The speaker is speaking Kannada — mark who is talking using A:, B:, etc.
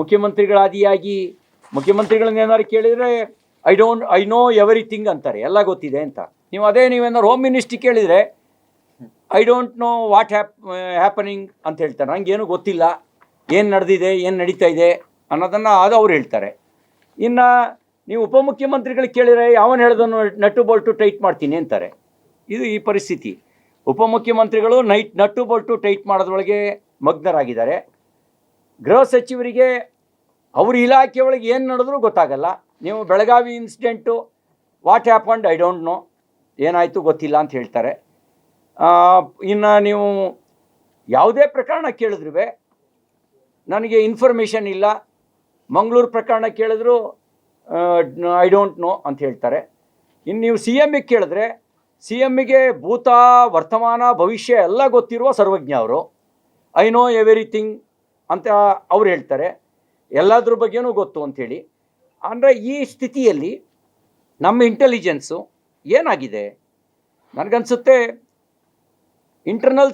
A: ಮುಖ್ಯಮಂತ್ರಿಗಳಾದಿಯಾಗಿ, ಮುಖ್ಯಮಂತ್ರಿಗಳನ್ನ ಏನಾದ್ರು ಕೇಳಿದರೆ I don't I know everything ಅಂತಾರೆ. ಎಲ್ಲ ಗೊತ್ತಿದೆ ಅಂತ. ನೀವು ಅದೇ ನೀವೇನಾದ್ರು ಹೋಮ್ ಮಿನಿಸ್ಟ್ರಿ ಕೇಳಿದರೆ I don't know what hap happening ಅಂತ ಹೇಳ್ತಾರೆ. ನನಗೇನು ಗೊತ್ತಿಲ್ಲ. ಏನು ನಡೆದಿದೆ, ಏನು ನಡೀತಾ ಇದೆ ಅನ್ನೋದನ್ನು ಅದು ಅವ್ರು ಹೇಳ್ತಾರೆ. ಇನ್ನು ನೀವು ಉಪಮುಖ್ಯಮಂತ್ರಿಗಳಿಗೆ ಕೇಳಿದರೆ, ಯಾವನು ಹೇಳ್ದನು ನಟ್ಟು ಬೋಲ್ಟು ಟೈಟ್ ಮಾಡ್ತೀನಿ ಅಂತಾರೆ. ಇದು ಈ ಪರಿಸ್ಥಿತಿ. ಉಪಮುಖ್ಯಮಂತ್ರಿಗಳು ನೈಟ್, ನಟ್ಟು ಬೋಲ್ಟು ಟೈಟ್ ಮಾಡೋದ್ರೊಳಗೆ ಮಗ್ನರಾಗಿದ್ದಾರೆ. ಗೃಹ ಸಚಿವರಿಗೆ ಅವ್ರ ಇಲಾಖೆ ಒಳಗೆ ಏನು ನಡೆದ್ರೂ ಗೊತ್ತಾಗಲ್ಲ. ನೀವು Belagavi incident what happened I don't know ಏನಾಯಿತು ಗೊತ್ತಿಲ್ಲ ಅಂತ ಹೇಳ್ತಾರೆ. ಇನ್ನು ನೀವು ಯಾವುದೇ ಪ್ರಕರಣ ಕೇಳಿದ್ರು ನನಗೆ ಇನ್ಫಾರ್ಮೇಷನ್ ಇಲ್ಲ. ಮಂಗಳೂರು ಪ್ರಕರಣ ಕೇಳಿದ್ರು ಐ ಡೋಂಟ್ ನೋ ಅಂತ ಹೇಳ್ತಾರೆ. ಇನ್ನು ನೀವು ಸಿ ಎಮ್ಗೆ ಕೇಳಿದ್ರೆ ಸಿ ಎಮ್ಗೆ ಭೂತ, ವರ್ತಮಾನ, ಭವಿಷ್ಯ ಎಲ್ಲ ಗೊತ್ತಿರುವ ಸರ್ವಜ್ಞ ಅವರು. ಐ ನೋ ಎವ್ರಿಥಿಂಗ್ ಅಂತ ಅವ್ರು ಹೇಳ್ತಾರೆ. ಎಲ್ಲದ್ರ ಬಗ್ಗೆನೂ ಗೊತ್ತು ಅಂಥೇಳಿ ಅಂದರೆ ಈ ಸ್ಥಿತಿಯಲ್ಲಿ ನಮ್ಮ ಇಂಟೆಲಿಜೆನ್ಸು ಏನಾಗಿದೆ? ನನಗನ್ಸುತ್ತೆ ಇಂಟರ್ನಲ್